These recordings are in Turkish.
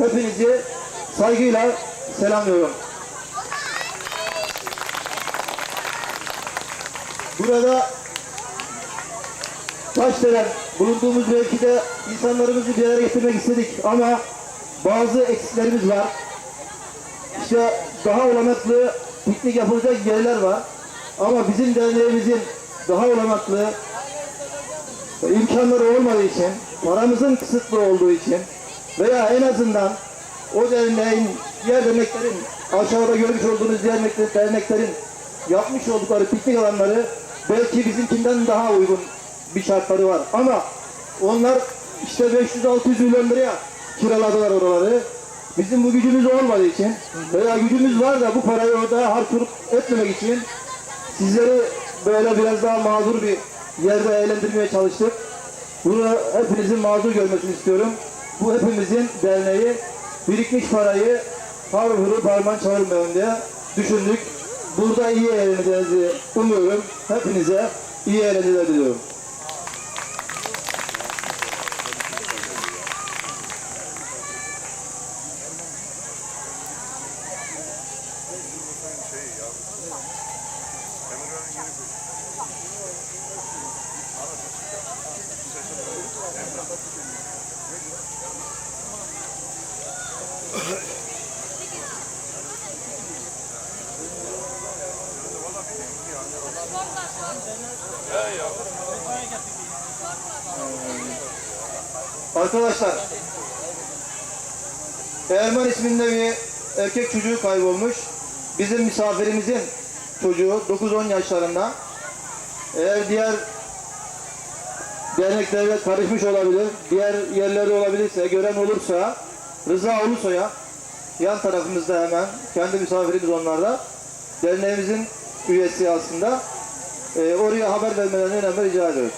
Hepinizi saygıyla selamlıyorum. Burada Taşdelen bulunduğumuz mevkide insanlarımızı bir araya getirmek istedik ama bazı eksiklerimiz var. İşte daha olanaklı piknik yapılacak yerler var. Ama bizim derneğimizin daha olanaklı imkanları olmadığı için, paramızın kısıtlı olduğu için veya en azından o derneğin, diğer derneklerin, aşağıda görmüş olduğunuz dernekler- derneklerin yapmış oldukları piknik alanları belki bizimkinden daha uygun bir şartları var. Ama onlar işte 500-600 milyon liraya kiraladılar oraları. Bizim bu gücümüz olmadığı için veya gücümüz var da bu parayı orada harcılık etmemek için sizleri böyle biraz daha mağdur bir yerde eğlendirmeye çalıştık. Bunu hepinizin mağdur görmesini istiyorum. Bu hepimizin derneği birikmiş parayı har huru parman çağırmayalım diye düşündük. Burada iyi eğleneceğinizi umuyorum. Hepinize iyi eğlenceler diliyorum. Arkadaşlar, Erman isminde bir erkek çocuğu kaybolmuş. Bizim misafirimizin çocuğu 9-10 yaşlarında. Eğer diğer derneklerle karışmış olabilir, diğer yerlerde olabilirse, gören olursa Rıza Ulusoy'a yan tarafımızda hemen kendi misafirimiz onlarda. Derneğimizin üyesi aslında. Ee, oraya haber vermelerini önemli rica ediyoruz.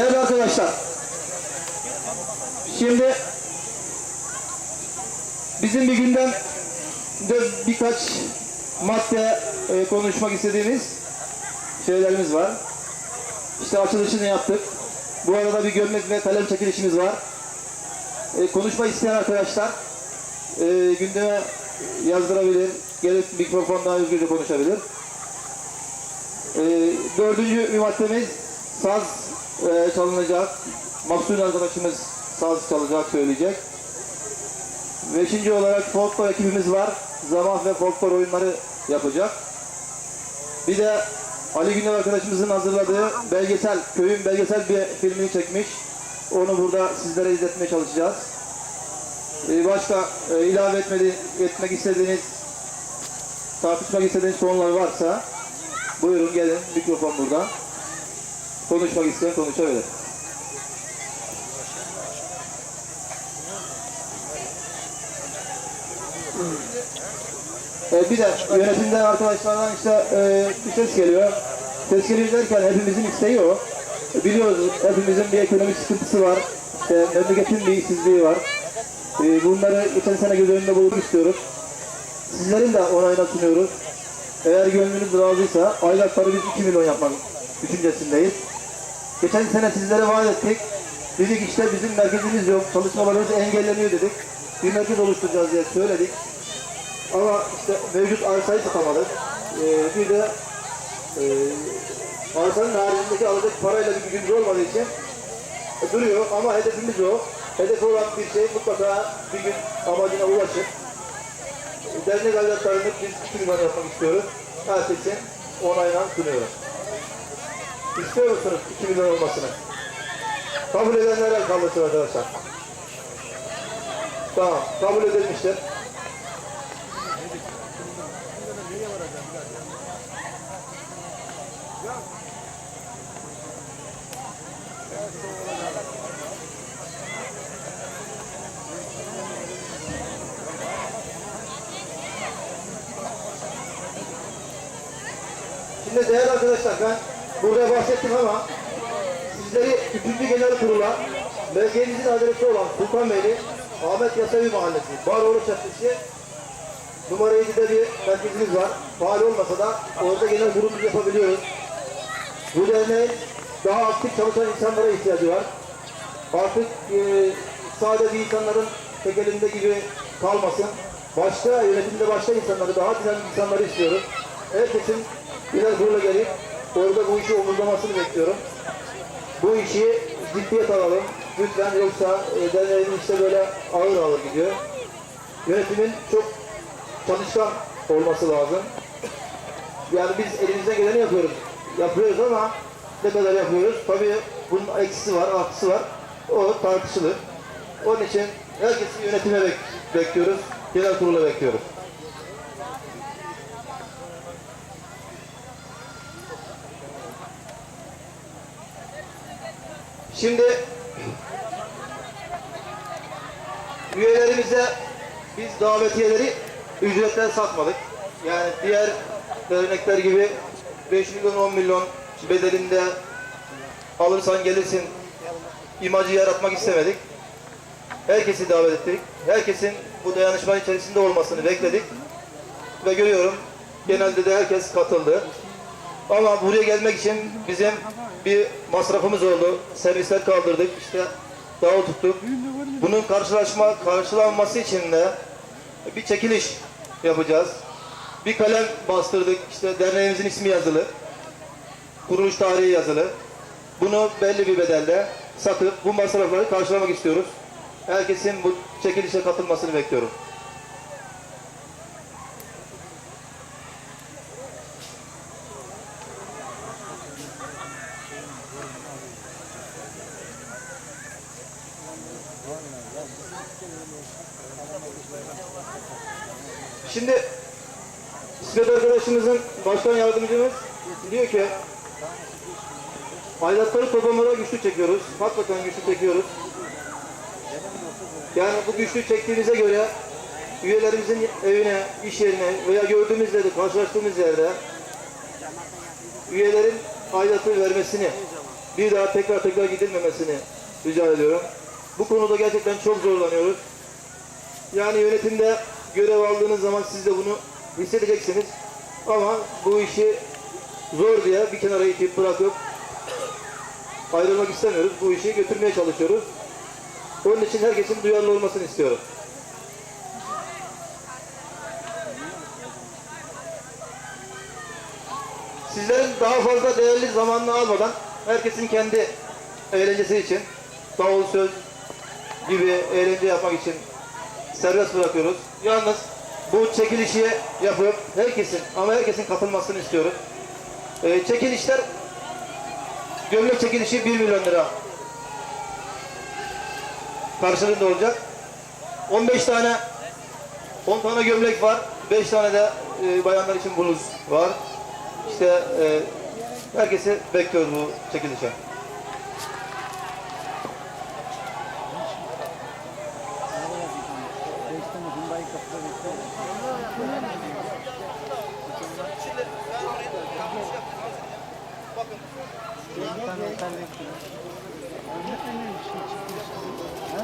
Değerli arkadaşlar, şimdi bizim bir günden de birkaç madde e, konuşmak istediğimiz şeylerimiz var. İşte açılışını yaptık. Bu arada bir gömlek ve kalem çekilişimiz var. E, konuşma isteyen arkadaşlar e, gündeme yazdırabilir, gelip mikrofondan özgürce konuşabilir. E, dördüncü bir maddemiz saz e, çalınacak. Mahsun arkadaşımız saz çalacak, söyleyecek. Beşinci olarak folklor ekibimiz var. Zaman ve folklor oyunları yapacak. Bir de Ali Gündem arkadaşımızın hazırladığı belgesel, köyün belgesel bir filmini çekmiş. Onu burada sizlere izletmeye çalışacağız. Ee, başka e, ilave etmedi, etmek istediğiniz, tartışmak istediğiniz konular varsa buyurun gelin, mikrofon burada. Konuşmak isteyen konuşabilir. Ee, bir de yönetimden arkadaşlardan işte e, bir ses geliyor. Ses geliyor derken hepimizin isteği o. E, Biliyoruz hepimizin bir ekonomik sıkıntısı var. İşte memleketin bir işsizliği var. E, bunları geçen sene göz önünde bulundurmak istiyoruz. Sizlerin de onayına sunuyoruz. Eğer gönlünüz razıysa aylıkları biz 2 milyon yapmak düşüncesindeyiz. Geçen sene sizlere vaat ettik. Dedik işte bizim merkezimiz yok, çalışmalarımız engelleniyor dedik. Bir merkez oluşturacağız diye söyledik. Ama işte mevcut arsayı satamadık. Ee, bir de e, arsanın haricindeki alacak parayla bir gücümüz olmadığı için e, duruyor ama hedefimiz o. Hedefi olan bir şey mutlaka bir gün amacına ulaşır. Dernek evlatlarını biz 2 milyon yapmak istiyoruz. Herkesin onayla sunuyoruz. İstiyor musunuz 2 milyon olmasını? Kabul edenler el kaldırsın arkadaşlar. Tamam, kabul edilmiştir. Şimdi değerli arkadaşlar ben burada bahsettim ama sizleri 3. Genel Kurul'a bölgemizin adresi olan Sultanbeyli Ahmet Yasavi Mahallesi, Bağroğlu Caddesi numara 7'de bir merkezimiz var. Faal olmasa da orada genel kurulumuzu yapabiliyoruz. Bu derneğin daha aktif çalışan insanlara ihtiyacı var. Artık e, sadece insanların tek elinde gibi kalmasın. Başka, yönetimde başka insanları, daha dinamik insanları istiyoruz. Herkesin birer kurula gelip orada bu işi omuzlamasını bekliyorum. Bu işi ciddiyet alalım. Lütfen yoksa e, işte böyle ağır ağır gidiyor. Yönetimin çok çalışkan olması lazım. Yani biz elimizden geleni yapıyoruz. Yapıyoruz ama ne kadar yapıyoruz? Tabii bunun eksisi var, artısı var. O tartışılır. Onun için herkesi yönetime bek- bekliyoruz. Genel kurula bekliyoruz. Şimdi üyelerimize biz davetiyeleri ücretten satmadık. Yani diğer dernekler gibi 5 milyon 10 milyon bedelinde alırsan gelirsin imajı yaratmak istemedik. Herkesi davet ettik. Herkesin bu dayanışma içerisinde olmasını bekledik. Ve görüyorum genelde de herkes katıldı. Ama buraya gelmek için bizim bir masrafımız oldu. Servisler kaldırdık. işte davul tuttuk. Bunun karşılaşma karşılanması için de bir çekiliş yapacağız. Bir kalem bastırdık. İşte derneğimizin ismi yazılı. Kuruluş tarihi yazılı. Bunu belli bir bedelde satıp bu masrafları karşılamak istiyoruz. Herkesin bu çekilişe katılmasını bekliyorum. Şimdi İsmet arkadaşımızın başkan yardımcımız diyor ki aidatları toplamada güçlük çekiyoruz. Hakikaten güçlük çekiyoruz. Yani bu güçlük çektiğimize göre üyelerimizin evine, iş yerine veya gördüğümüz yerde, karşılaştığımız yerde üyelerin aidatı vermesini, bir daha tekrar tekrar gidilmemesini rica ediyorum. Bu konuda gerçekten çok zorlanıyoruz. Yani yönetimde görev aldığınız zaman siz de bunu hissedeceksiniz. Ama bu işi zor diye bir kenara itip bırakıp ayrılmak istemiyoruz. Bu işi götürmeye çalışıyoruz. Onun için herkesin duyarlı olmasını istiyorum. Sizlerin daha fazla değerli zamanını almadan herkesin kendi eğlencesi için davul söz gibi eğlence yapmak için serbest bırakıyoruz. Yalnız bu çekilişi yapıp herkesin ama herkesin katılmasını istiyoruz. Ee, çekilişler gömlek çekilişi 1 milyon lira karşılığında olacak. 15 tane 10 tane gömlek var. 5 tane de e, bayanlar için bluz var. İşte e, herkesi bekliyoruz bu çekilişe.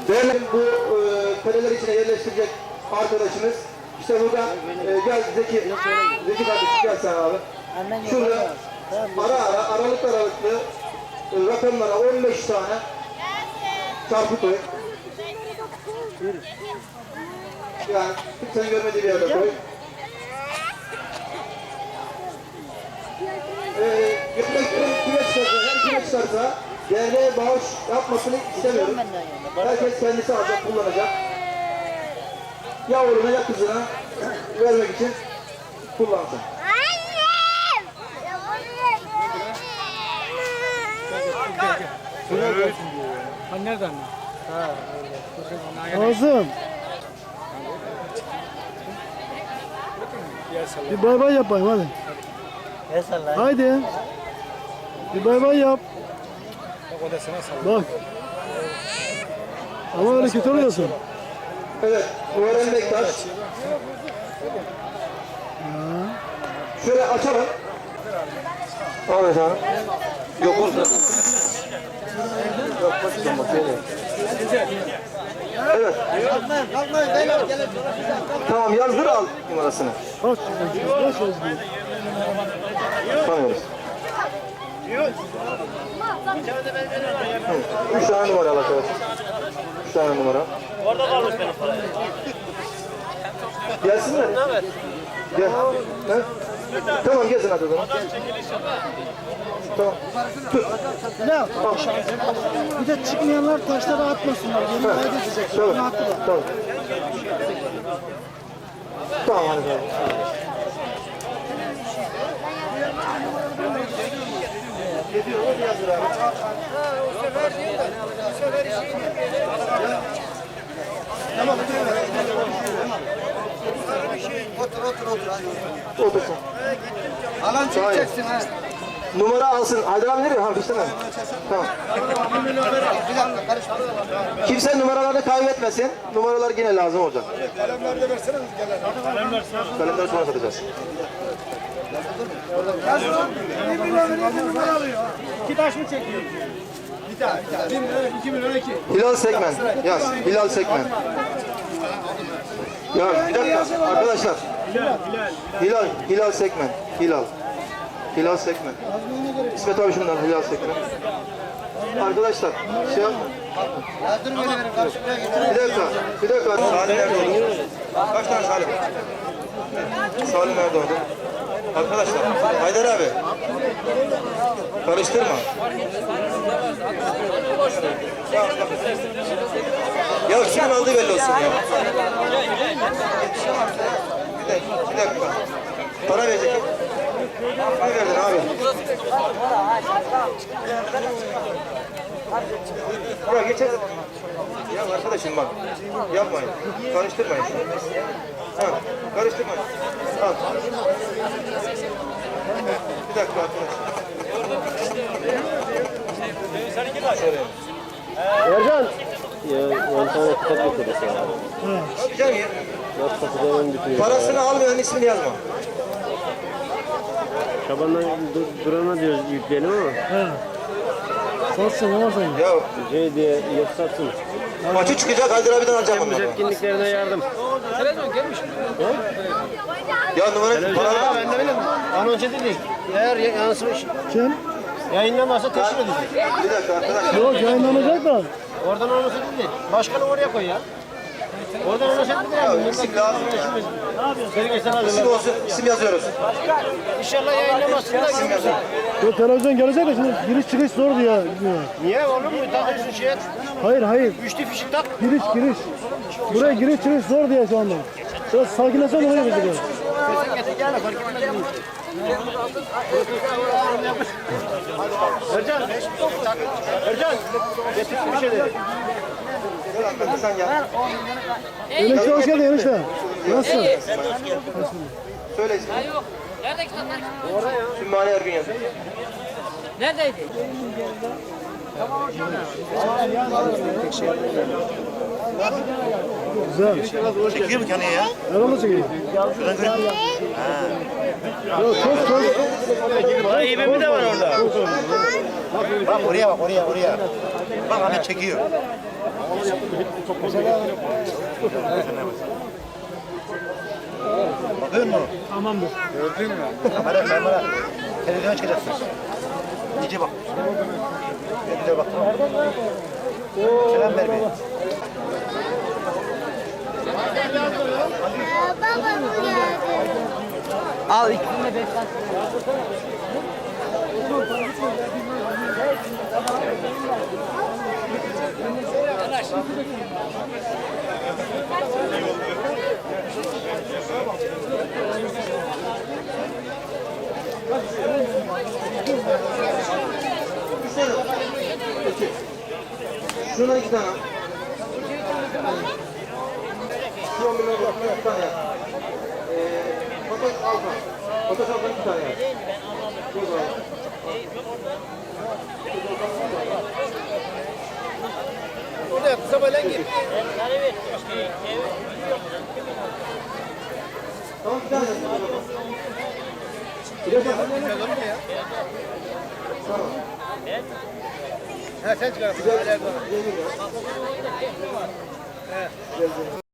Değerli bu e, kaleler içine yerleştirecek arkadaşımız. İşte buradan e, gel Zeki, Zeki kardeşim gel sen abi. Şurada ara ara, aralıklı aralıklı e, rakamlara 15 tane çarpı koy. Yani kimsenin görmediği bir yerde koy. Ee, gömleklerin kime çıkarsa, her kime çıkarsa derneğe bağış yapmasını istemiyoruz. Herkes kendisi alacak, kullanacak. Ya oğluna ya kızına vermek için kullansın. Ha nereden? Ha. Nazım. Bir bay bay yapayım hadi. Haydi. Bir bay bay yap. Bak odasına sal. Bak. Ama öyle kötü oluyorsun. Evet, Muharrem Bektaş. Şöyle açalım. Evet abi. Yok burada. Yok başka bakıyorum. Evet. Tamam yazdır al numarasını. Kaç? Kaç? Tanıyoruz. Üç tane numara al arkadaş. Üç tane numara. Orada kalmış benim. Gelsinler. Gel. Ha? Tamam gelsin hadi o zaman. Tamam. Ne yap? Bir de çıkmayanlar taşları atmasınlar. Yeni kaydedecek. Bunu Tamam. attılar. Tamam. Tamam hadi. Tamam. Otursun. Alan çekeceksin ha. Numara alsın. Haydar abi nereye? Ha fişten al. Tamam. Kimse numaralarını kaybetmesin. Numaralar yine lazım olacak. Kalemleri de versene gelen. Kalemleri sonra satacağız. Bir milyon numara alıyor. İki taş mı çekiyor? Hilal Sekmen. Yaz. Hilal Sekmen. Ya bir dakika arkadaşlar. Hilal. Hilal Sekmen. Hilal. Hilal Sekmen. İsmet abi şundan Hilal Sekmen. Arkadaşlar şey yapma. Bir dakika. Bir dakika. Salim nerede oldu? Kaç tane Salim? Salim nerede oldu? Arkadaşlar. Haydar abi. Karıştırma. Ya kimin aldığı belli olsun ya. Bir dakika. Para verecek. Ne verdin abi? Buraya geçer. Ya arkadaşım bak. Yapmayın. Karıştırmayın. Ha, karıştırmayın. Al. Bir dakika arkadaşlar. Şöyle. Ercan. Ya 10 tane kitap getirdi sana. Yapacağım ya. Nasıl satacağım bitiriyor. Parasını almayan ismini yazma. Şaban'dan du- durana diyoruz yükleyelim ama He. Satsın ama sen. Ya şey diye yok satsın. maçı çıkacak Haydar abiden alacağım bunları. etkinliklerine yardım. Ya numara para Ben de bilmiyorum. Anons edildik. Eğer yansımış Kim? yayınlamazsa teşhir edecek. Bir dakika arkadaşlar. Yok yayınlanacak da. Oradan anons edildi. Başkanı oraya koy ya. Oradan anons edildi Ya ya. isim lazım ya. Seni geçen İsim olsun, isim yazıyoruz. İnşallah yayınlamazsın da İsim yazıyoruz. Yok televizyon gelecek de şimdi giriş çıkış zor diye. Niye oğlum mu? Takıyorsun şeye. Hayır hayır. Üçlü fişi tak. Giriş giriş. Buraya giriş çıkış zor diye şu anda. Biraz sakinleşen oluyor bizi biraz. Sen Ercan. Ercan. Getir bir şeyleri. Enişte hoş geldin enişte. Nasılsın? Söyle ismini. Yok. Nerede kitaplar? Sümmane Ergün yaz. Neredeydi? Güzel. Çekiyor mu kendini ya? Herhalde çekeyim. Yok çok çok. İyi bir de var orada. Bak oraya bak oraya oraya. Bak hani çekiyor. Bakıyor musun? Tamamdır. Kamera kamera. Televizyona çıkacaksın. İyice bak. Güzel bak. Selam ver bir. Baba bu geldi. Al ikisini de beş tane. Şuna iki tane. Milyon bakımına iki tane yaz. Ee, Fotoş Alfa. Fotoş Alfa iki tane yaz. Abi. Orada yap, sabahleyin gir. Tamam bir tane yaz. Bir de bak. Tamam. Ha sen çıkar. Güzel. Yemin ya.